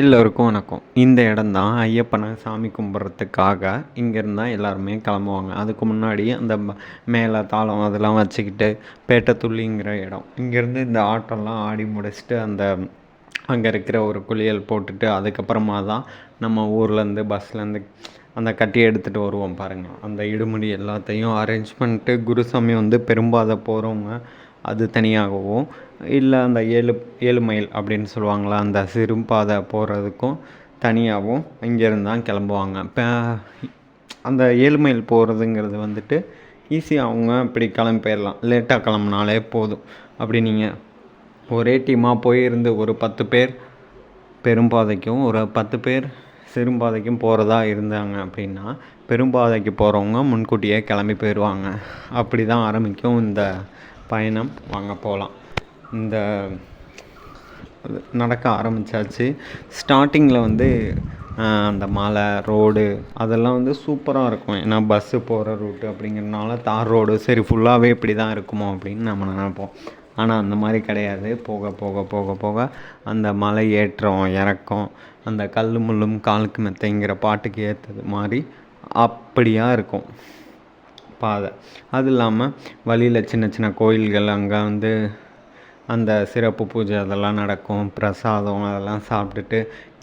எல்லோருக்கும் வணக்கம். இந்த இடம் தான் ஐயப்பனை சாமி கும்பிட்றதுக்காக இங்கேருந்து தான் எல்லாருமே கிளம்புவாங்க. அதுக்கு முன்னாடி அந்த மேலே தாளம் அதெல்லாம் வச்சுக்கிட்டு பேட்டத்துள்ளிங்கிற இடம். இங்கேருந்து இந்த ஆட்டம்லாம் ஆடி முடிச்சுட்டு அந்த அங்கே இருக்கிற ஒரு குளியல் போட்டுட்டு அதுக்கப்புறமா தான் நம்ம ஊர்லேருந்து பஸ்லேருந்து அந்த கட்டி எடுத்துகிட்டு வருவோம் பாருங்கள் அந்த இடுமுடி எல்லாத்தையும் அரேஞ்ச் பண்ணிட்டு குருசாமி வந்து பெரும்பாதை போகிறவங்க அது தனியாகவும் இல்லை அந்த ஏழு ஏழு மைல் அப்படின்னு சொல்லுவாங்களா அந்த சிறுபாதை போகிறதுக்கும் தனியாகவும் இங்கேருந்து தான் கிளம்புவாங்க. இப்போ அந்த ஏழு மைல் போகிறதுங்கிறது வந்துட்டு ஈஸியாக அவங்க இப்படி கிளம்பி போயிடலாம். லேட்டாக கிளம்புனாலே போதும். அப்படி நீங்கள் ஒரே டீமாக போயிருந்து ஒரு பத்து பேர் பெரும்பாதைக்கும் ஒரு பத்து பேர் சிறுபாதைக்கும் போகிறதா இருந்தாங்க அப்படின்னா பெரும்பாதைக்கு போகிறவங்க முன்கூட்டியே கிளம்பி போயிடுவாங்க. அப்படி தான் ஆரம்பிக்கும் இந்த பயணம். வாங்க போகலாம். இந்த நடக்க ஆரம்பித்தாச்சு ஸ்டார்டிங்கில் வந்து அந்த மலை ரோடு அதெல்லாம் வந்து சூப்பராக இருக்கும். ஏன்னா பஸ்ஸு போகிற ரூட்டு அப்படிங்கிறனால தார் ரோடு சரி ஃபுல்லாகவே இப்படி தான் இருக்குமோ அப்படின்னு நம்ம நினைப்போம். ஆனால் அந்த மாதிரி கிடையாது. போக போக போக போக அந்த மலை ஏற்றம் இறக்கம் அந்த கல் முள்ளும் காலுக்கு மெத்தைங்கிற பாட்டுக்கு ஏற்றது மாதிரி அப்படியாக இருக்கும். பாதை. அது இல்லாமல் வழியில் சின்ன சின்ன கோயில்கள் அங்கே வந்து அந்த சிறப்பு பூஜை அதெல்லாம் நடக்கும் பிரசாதம் அதெல்லாம் சாப்பிட்டுட்டு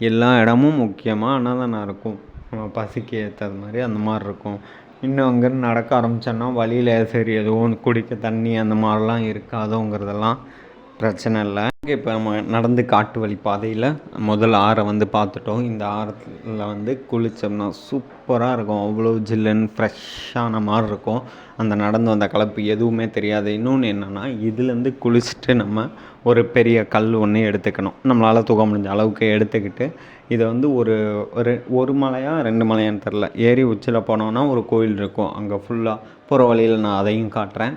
எல்லா இடமும் முக்கியமாக அன்னதானம் இருக்கும். நம்ம பசிக்கு ஏற்றது மாதிரி அந்த மாதிரி இருக்கும். இன்னும் அங்கேருந்து நடக்க ஆரம்பித்தோன்னா வழியில் சரி எதுவும் குடிக்க தண்ணி அந்த மாதிரிலாம் இருக்காதோங்கிறதெல்லாம் பிரச்சனை இல்லை. இப்போ நம்ம நடந்து காட்டு வழி பாதையில் முதல் ஆறை வந்து பார்த்துட்டோம் இந்த ஆறத்தில் வந்து குளித்தோம்னா சூப்பராக இருக்கும். அவ்வளோ ஜில்லுன்னு ஃப்ரெஷ்ஷான மாதிரி இருக்கும். அந்த நடந்து வந்த கலப்பு எதுவுமே தெரியாது. இன்னொன்று என்னென்னா இதுலேருந்து குளிச்சுட்டு நம்ம ஒரு பெரிய கல் ஒன்று எடுத்துக்கணும். நம்மளால் தூக்க முடிஞ்ச அளவுக்கு எடுத்துக்கிட்டு இதை வந்து ஒரு ஒரு ஒரு மலையா ரெண்டு மலையான்னு தெரில ஏரி உச்சியில் போனோன்னா ஒரு கோயில் இருக்கும். அங்கே ஃபுல்லாக போகிற வழியில் நான் அதையும் காட்டுறேன்.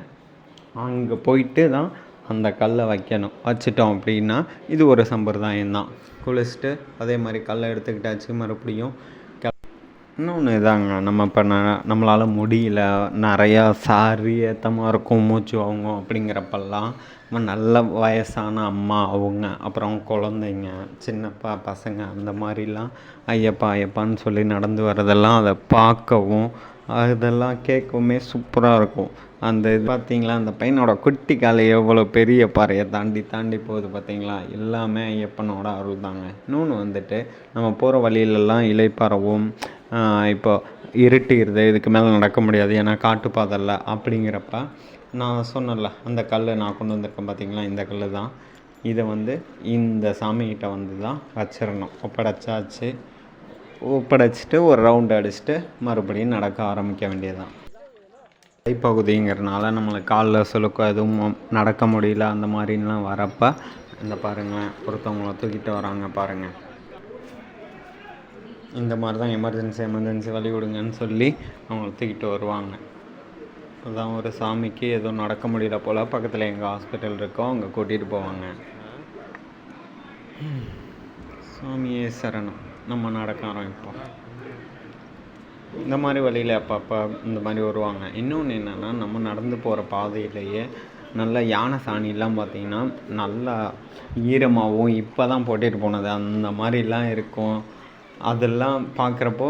அங்கே போயிட்டு தான் அந்த கல்லை வைக்கணும். வச்சிட்டோம் அப்படின்னா இது ஒரு சம்பிரதாயம் தான். குளிச்சுட்டு அதே மாதிரி கல்லை எடுத்துக்கிட்டாச்சு மறுபடியும் இன்னொன்று இதாங்க. நம்ம இப்போ ந நம்மளால் முடியல. நிறையா சாரி ஏத்தமாக இருக்கும் மூச்சு வாங்கும் அப்படிங்கிறப்பெல்லாம் நம்ம நல்ல வயசான அம்மா அவங்க அப்புறம் குழந்தைங்க சின்னப்பா பசங்க அந்த மாதிரிலாம் ஐயப்பா ஐயப்பான்னு சொல்லி நடந்து வர்றதெல்லாம் அதை பார்க்கவும் அதெல்லாம் கேட்கவுமே சூப்பராக இருக்கும். அந்த இது பார்த்தீங்களா அந்த பையனோட குட்டி காலை எவ்வளோ பெரிய பாறையை தாண்டி தாண்டி போகுது பார்த்தீங்களா எல்லாமே ஐயப்பனோட அருள் தாங்க. இன்னொன்று வந்துட்டு நம்ம போகிற வழியிலெல்லாம் இலைப்பறவும் இப்போ இருட்டிடுது இதுக்கு மேலே நடக்க முடியாது ஏன்னா காட்டுப்பாதல்ல அப்படிங்கிறப்ப நான் சொன்னேன்ல அந்த கல் நான் கொண்டு வந்திருக்கேன் பார்த்தீங்களா இந்த கல் தான். இதை வந்து இந்த சாமிகிட்ட வந்து தான் வச்சிடணும். ஒப்படைச்சாச்சு. ஒப்படைச்சிட்டு ஒரு ரவுண்ட் அடிச்சுட்டு மறுபடியும் நடக்க ஆரம்பிக்க வேண்டியதுதான். கைப்பகுதிங்கிறனால நம்மளுக்கு காலில் சுழுக்கம் எதுவும் நடக்க முடியல அந்த மாதிரிலாம் வரப்போ இந்த பாருங்களேன் ஒருத்தவங்கள தூக்கிட்டு வராங்க பாருங்கள் இந்த மாதிரி தான் எமர்ஜென்சி எமர்ஜென்சி வழி விடுங்கன்னு சொல்லி அவங்கள தூக்கிட்டு வருவாங்க. அதான் ஒரு சாமிக்கு எதுவும் நடக்க முடியல போல் பக்கத்தில் எங்கள் ஹாஸ்பிட்டல் இருக்கோ அங்கே கூட்டிகிட்டு போவாங்க. சாமியே சரணம். நம்ம நடக்க ஆரம்பிப்போம். இந்த மாதிரி வழியில் அப்பப்போ இந்த மாதிரி வருவாங்க. இன்னொன்று என்னென்னா நம்ம நடந்து போகிற பாதையிலேயே நல்ல யானை சாணிலாம் பார்த்திங்கன்னா நல்லா ஈரமாகவும் இப்போ தான் போட்டுட்டு போனது. அந்த மாதிரிலாம் இருக்கும். அதெல்லாம் பார்க்குறப்போ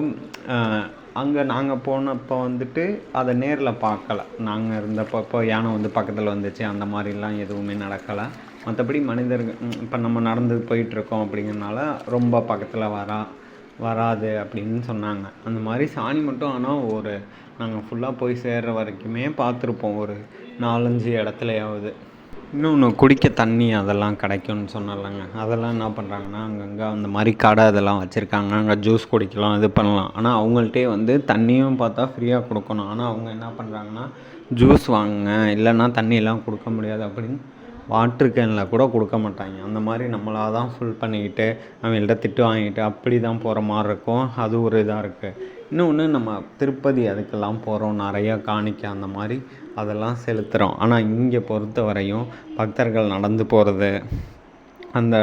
அங்கே நாங்கள் போனப்போ வந்துட்டு அதை நேரில் பார்க்கல. நாங்கள் இருந்தப்போ இப்போ யானை வந்து பக்கத்தில் வந்துச்சு. அந்த மாதிரிலாம் எதுவுமே நடக்கலை. மற்றபடி மனிதர்கள் இப்போ நம்ம நடந்து போயிட்டுருக்கோம் அப்படிங்கிறனால ரொம்ப பக்கத்தில் வரா. வராது அப்படின்னு சொன்னாங்க. அந்த மாதிரி சாணி மட்டும் ஆனால் ஒரு நாங்கள் ஃபுல்லாக போய் சேர்ற வரைக்குமே பார்த்துருப்போம். ஒரு நாலஞ்சு இடத்துலையாவது. இன்னொன்று குடிக்க தண்ணி அதெல்லாம் கிடைக்கும்னு சொன்னாலங்க அதெல்லாம் என்ன பண்ணுறாங்கன்னா அங்கங்கே அந்த மாதிரி கடை அதெல்லாம் வச்சுருக்காங்க. அங்கே ஜூஸ் குடிக்கலாம் இது பண்ணலாம். ஆனால் அவங்கள்ட்டே வந்து தண்ணியும் பார்த்தா ஃப்ரீயாக கொடுக்கணும். ஆனால் அவங்க என்ன பண்ணுறாங்கன்னா ஜூஸ் வாங்குங்க. இல்லைன்னா தண்ணியெல்லாம் கொடுக்க முடியாது அப்படின்னு வாட்ரு கேனில் கூட கொடுக்க மாட்டாங்க. அந்த மாதிரி நம்மளாக தான் ஃபுல் பண்ணிக்கிட்டு அவங்கள்ட்ட திட்டு வாங்கிட்டு அப்படி தான் போகிற மாதிரி இருக்கும். அது ஒரு இதாக இருக்குது இன்னொன்று நம்ம திருப்பதி அதுக்கெல்லாம் போகிறோம் நிறையா காணிக்க அந்த மாதிரி அதெல்லாம் செலுத்துகிறோம் ஆனால் இங்கே பொறுத்த வரையும் பக்தர்கள் நடந்து போகிறது அந்த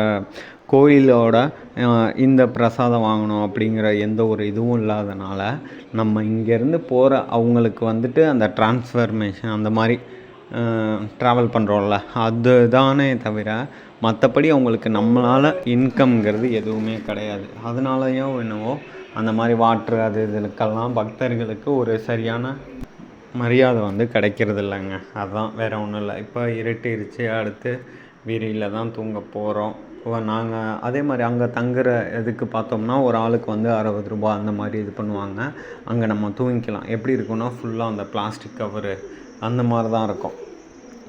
கோயிலோட இந்த பிரசாதம் வாங்கணும் அப்படிங்கிற எந்த ஒரு இதுவும் இல்லாதனால நம்ம இங்கேருந்து போகிற அவங்களுக்கு வந்துட்டு அந்த டிரான்ஸ்ஃபர்மேஷன் அந்த மாதிரி ட்ராவல் பண்ணுறோம்ல அதுதானே தவிர மற்றபடி அவங்களுக்கு நம்மளால் இன்கம்ங்கிறது எதுவுமே கிடையாது. அதனாலயோ என்னவோ அந்த மாதிரி வாட்ரு அது இதுக்கெல்லாம் பக்தர்களுக்கு ஒரு சரியான மரியாதை வந்து கிடைக்கிறது இல்லைங்க. அதுதான் வேறு ஒன்றும் இல்லை. இப்போ இருட்டிருச்சு அடுத்து வீரியில் தான் தூங்க போகிறோம் இப்போ நாங்கள் அதே மாதிரி அங்கே தங்குற இதுக்கு பார்த்தோம்னா ஒரு ஆளுக்கு வந்து அறுபது ரூபா அந்த மாதிரி இது பண்ணுவாங்க. அங்கே நம்ம தூங்கிக்கலாம். எப்படி இருக்கும்னா ஃபுல்லாக அந்த பிளாஸ்டிக் கவரு அந்த மாதிரி தான் இருக்கும்.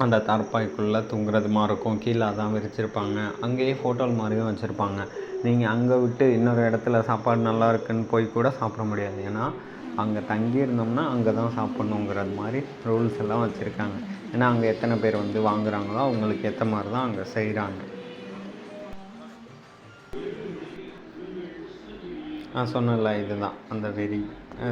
அந்த தார்பாய்க்குள்ளே தூங்குறது மாதிரி இருக்கும். கீழே அதான் விரிச்சிருப்பாங்க. அங்கேயே ஹோட்டல் மாதிரியும் வச்சுருப்பாங்க. நீங்கள் அங்கே விட்டு இன்னொரு இடத்துல சாப்பாடு நல்லா இருக்குன்னு போய் கூட சாப்பிட முடியாது. ஏன்னா அங்கே தங்கி இருந்தோம்னா அங்கே தான் சாப்பிட்ணுங்கிறது மாதிரி ரூல்ஸ் எல்லாம் வச்சுருக்காங்க. ஏன்னா அங்கே எத்தனை பேர் வந்து வாங்குகிறாங்களோ அவங்களுக்கு ஏற்ற மாதிரி தான் அங்கே செய்கிறாங்க நான் சொன்னல இதுதான். அந்த வெறி.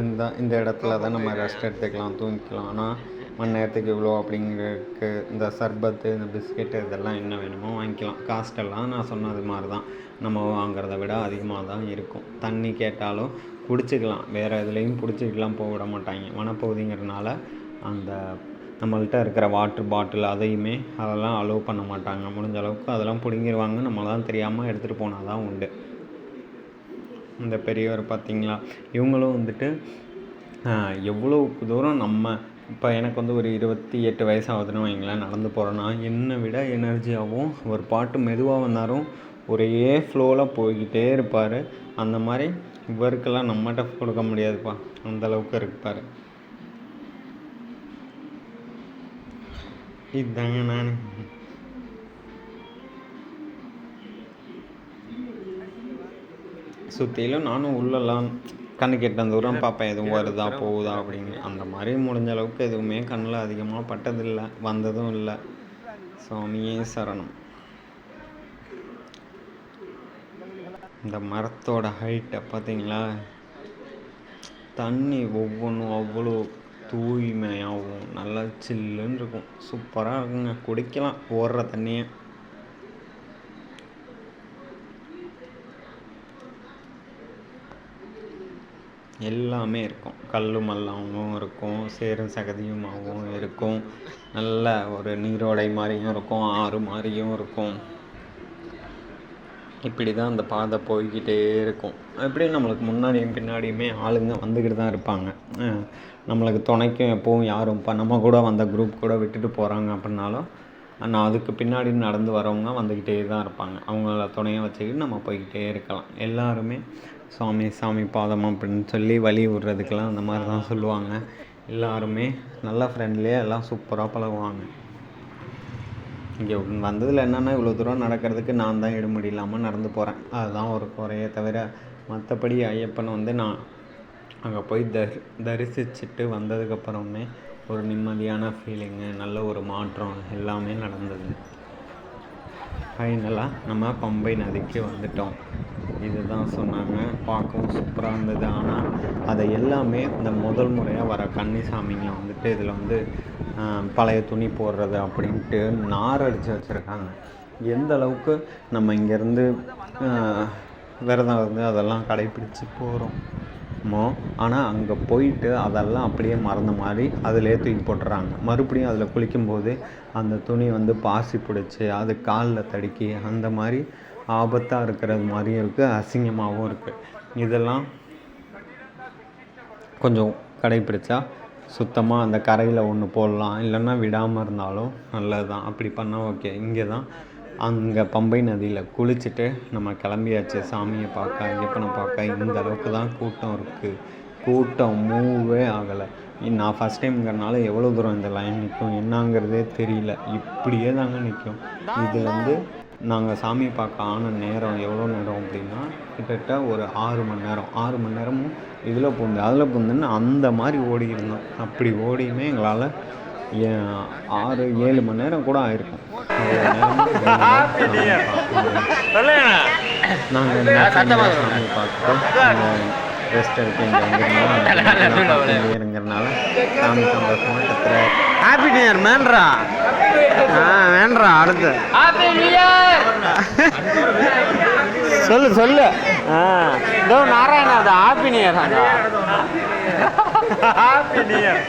இந்த இந்த இடத்துல தான் நம்ம ரெஸ்ட் எடுத்துக்கலாம் தூங்கிக்கலாம். ஆனால் மணி நேரத்துக்கு இவ்வளோ அப்படிங்கிறதுக்கு இந்த சர்பத்து இந்த பிஸ்கெட்டு இதெல்லாம் என்ன வேணுமோ வாங்கிக்கலாம். காஸ்ட்டெல்லாம் நான் சொன்னது மாதிரி தான் நம்ம வாங்குறத விட அதிகமாக தான் இருக்கும். தண்ணி கேட்டாலும் குடிச்சிக்கலாம். வேறு எதுலேயும் பிடிச்சிக்கிட்டுலாம் போக விட மாட்டாங்க. வனப்பகுதிங்கிறனால அந்த நம்மள்கிட்ட இருக்கிற வாட்ரு பாட்டில் அதையுமே அதெல்லாம் அலோவ் பண்ண மாட்டாங்க. முடிஞ்ச அளவுக்கு அதெல்லாம் பிடுங்கிடுவாங்க நம்மளாம் தெரியாமல் எடுத்துகிட்டு போனால் தான் உண்டு. இந்த பெரியவர் பார்த்திங்களா இவங்களும் வந்துட்டு எவ்வளோ தூரம் நம்ம இப்போ எனக்கு வந்து ஒரு இருபத்தி எட்டு வயசாகுதுன்னு வைங்களேன் நடந்து போகிறேன்னா என்னை விட எனர்ஜியாகவும் ஒரு பாட்டு மெதுவாக வந்தாலும் ஒரே ஃப்ளோவில் போய்கிட்டே இருப்பார். அந்த மாதிரி இவருக்கெல்லாம் நம்மகிட்ட கொடுக்க முடியாதுப்பா. அந்த அளவுக்கு இருப்பார். இதாங்க நான். சுற்றிலும் நானும் உள்ளலாம். கண்ணு கெட்ட தூரம் பார்ப்பேன் எதுவும் வருதா போகுதா அப்படின்னு. அந்த மாதிரி முடிஞ்ச அளவுக்கு எதுவுமே கண்ணில் அதிகமாக பட்டதில்லை வந்ததும் இல்லை. சுவாமியே சரணம். இந்த மரத்தோட ஹைட்டை பார்த்தீங்களா தண்ணி ஒவ்வொன்றும் அவ்வளோ தூய்மையாகவும் நல்லா சில்லுன்னு இருக்கும். சூப்பராக இருக்குங்க. குடிக்கலாம் ஓடுற தண்ணியை. எல்லாமே இருக்கும். கல்லும் மல்லாவும் இருக்கும். சேரும் சகதியுமாகவும் இருக்கும். நல்ல ஒரு நீரோடை மாதிரியும் இருக்கும். ஆறு மாதிரியும் இருக்கும். இப்படி தான் அந்த பாதை போய்கிட்டே இருக்கும். எப்படியும் நம்மளுக்கு முன்னாடியும் பின்னாடியுமே ஆளுங்க வந்துக்கிட்டு தான் இருப்பாங்க. நம்மளுக்கு துணைக்கும் எப்போவும் யாரும் இப்போ நம்ம கூட வந்த குரூப் கூட விட்டுட்டு போகிறாங்க அப்படின்னாலும் ஆனால் அதுக்கு பின்னாடி நடந்து வரவங்க வந்துக்கிட்டே தான் இருப்பாங்க. அவங்கள துணையை வச்சுக்கிட்டு நம்ம போய்கிட்டே இருக்கலாம். எல்லாருமே சுவாமி சாமி பாதம் அப்படின்னு சொல்லி வழி விடுறதுக்கெல்லாம் அந்த மாதிரி தான் சொல்லுவாங்க. எல்லாருமே நல்லா ஃப்ரெண்ட்லியாக எல்லாம் சூப்பராக பழகுவாங்க. இங்கே வந்ததில் என்னென்னா இவ்வளோ தூரம் நடக்கிறதுக்கு நான் தான் எடுமுடி இல்லாமல் நடந்து போகிறேன் அதுதான் ஒரு குறையே தவிர மற்றபடி ஐயப்பன் வந்து நான் அங்கே போய் தரி தரிசிச்சுட்டு வந்ததுக்கப்புறமே ஒரு நிம்மதியான ஃபீலிங்கு நல்ல ஒரு மாற்றம் எல்லாமே நடந்தது. ஃபைனலாக நம்ம பம்பை நதிக்கு வந்துட்டோம். இதுதான் சொன்னாங்க. பார்க்கவும் சூப்பராக இருந்தது. ஆனால் அதை எல்லாமே இந்த முதல் முறையாக வர கன்னிசாமிங்க வந்துட்டு இதில் வந்து பழைய துணி போடுறது அப்படின்ட்டு நார் அடித்து வச்சுருக்காங்க. எந்த அளவுக்கு நம்ம இங்கேருந்து விரதம் வந்து அதெல்லாம் கடைப்பிடித்து போகிறோம் மோ ஆனால் அங்கே போயிட்டு அதெல்லாம் அப்படியே மறந்த மாதிரி அதிலே தூக்கி போட்டுறாங்க. மறுபடியும் அதில் குளிக்கும்போது அந்த துணி வந்து பாசி பிடிச்சி அது காலில் தடுக்கி அந்த மாதிரி ஆபத்தாக இருக்கிறது மாதிரியும் இருக்குது அசிங்கமாகவும் இருக்குது இதெல்லாம் கொஞ்சம் கடைப்பிடிச்சா சுத்தமாக அந்த கரையில் ஒன்று போடலாம். இல்லைன்னா விடாமல் இருந்தாலும் நல்லது தான் அப்படி பண்ணால் ஓகே இங்கே தான் அங்கே பம்பை நதியில் குளிச்சுட்டு நம்ம கிளம்பியாச்சு. சாமியை பார்க்க ஐயப்பனை பார்க்க. இந்த அளவுக்கு தான் கூட்டம் இருக்குது கூட்டம் மூவே ஆகலை. நான் ஃபஸ்ட் டைம்ங்கிறனால எவ்வளோ தூரம் இந்த லைன் நிற்கும் என்னங்கிறதே தெரியல. இப்படியே தாங்க நிற்கும் இது வந்து நாங்கள் சாமி பார்க்க ஆன நேரம் எவ்வளோ நேரம் அப்படின்னா கிட்டத்தட்ட ஒரு ஆறு மணி நேரம். ஆறு மணி நேரமும் இதில் பூந்து அதில் பூந்துன்னு அந்த மாதிரி ஓடி இருந்தோம் அப்படி ஓடியுமே எங்களால் ஆறு ஏழு மணி நேரம் கூட ஆயிருக்கும். நாங்கள் பார்த்துட்டு ரெஸ்ட் எடுத்து இங்கே இருங்கிறனால சாமி சந்தோஷமாக கத்துற ஹாப்பி நியூ இயர் மேன்ரா ஆ வேண்டா அடுத்து. சொல்லு சொல்லு. ஆ இதோ நாராயணா அது happy new year happy new year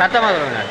சத்தமாக சொல்லுங்க.